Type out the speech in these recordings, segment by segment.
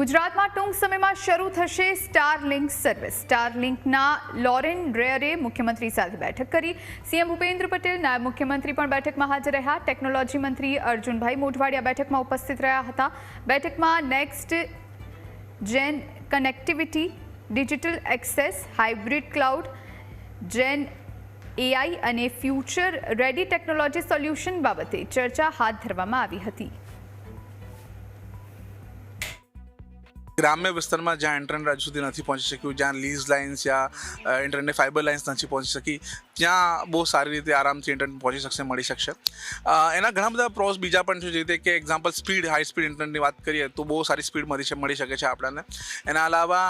ગુજરાતમાં ટૂંક સમયમાં શરૂ થશે સ્ટારલિંક સર્વિસ સ્ટારલિંકના લોરેન ડ્રેયરે મુખ્યમંત્રી સાથે બેઠક કરી. સીએમ ભૂપેન્દ્ર પટેલ નાયબ મુખ્યમંત્રી પણ બેઠકમાં હાજર રહ્યા. ટેકનોલોજી મંત્રી અર્જુનભાઈ મોઢવાડિયા બેઠકમાં ઉપસ્થિત રહ્યા હતા. બેઠકમાં next gen connectivity digital access hybrid cloud gen AI અને ફ્યુચર રેડી ટેકનોલોજી સોલ્યુશન બાબતે ચર્ચા હાથ ધરવામાં આવી હતી. ગ્રામ્ય વિસ્તારમાં જ્યાં ઇન્ટરનેટ હજુ સુધી નથી પહોંચી શક્યું, જ્યાં લીઝ લાઇન્સ યા ઇન્ટરનેટ ફાઇબર લાઇન્સ નથી પહોંચી શકી, ત્યાં બહુ સારી રીતે આરામથી ઇન્ટરનેટ પહોંચી શકશે, મળી શકશે. એના ઘણા બધા પ્રોસ બીજા પણ છે, જે રીતે કે એક્ઝામ્પલ સ્પીડ હાઈ સ્પીડ ઇન્ટરનેટની વાત કરીએ, તો બહુ સારી સ્પીડ મળી છે, મળી શકે છે આપણને. એના અલાવા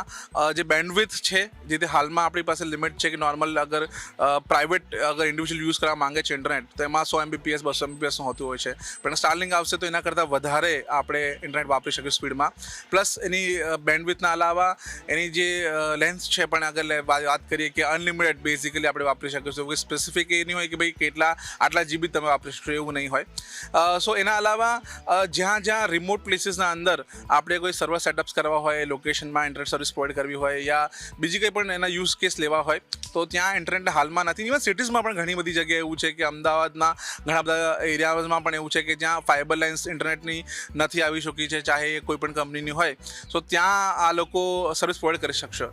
જે બેન્ડવિથ છે, જે રીતે હાલમાં આપણી પાસે લિમિટ છે કે નોર્મલ અગર પ્રાઇવેટ અગર ઇન્ડિવિજ્યુઅલ યુઝ કરવા માંગે છે ઇન્ટરનેટ તો એમાં સો એમબીપીએસ બસો એમબીપીએસનું હોતું હોય છે. પણ સ્ટારલિંગ આવશે તો એના કરતાં વધારે આપણે ઇન્ટરનેટ વાપરી શકીએ સ્પીડમાં પ્લસ એની બેન્ડવિથના અલાવા એની જે લેન્સ છે પણ આગળ વાત કરીએ કે અનલિમિટેડ બેઝિકલી આપણે વાપરી શકીશું કોઈ સ્પેસિફિક એ નહીં હોય કે ભાઈ કેટલા, આટલા જીબી તમે વાપરી શકશો એવું નહીં હોય. સો એના અલાવા જ્યાં જ્યાં રિમોટ પ્લેસીસના અંદર આપણે કોઈ સર્વર સેટઅપ્સ કરવા હોય લોકેશનમાં ઇન્ટરનેટ સર્વિસ પ્રોવાઈડ કરવી હોય યા બીજી કંઈ પણ એના યુઝ કેસ લેવા હોય, તો ત્યાં ઇન્ટરનેટ હાલમાં નથી. ઇવન સિટીઝમાં પણ ઘણી બધી જગ્યાએ એવું છે કે અમદાવાદના ઘણા બધા એરિયાઝમાં પણ એવું છે કે જ્યાં ફાઇબર લાઇન્સ ઇન્ટરનેટની નથી આવી શકી છે, ચાહે એ કોઈ પણ કંપનીની હોય. સો ત્યાં આ લોકો સર્વિસ પ્રોવાઈડ કરી શકશે.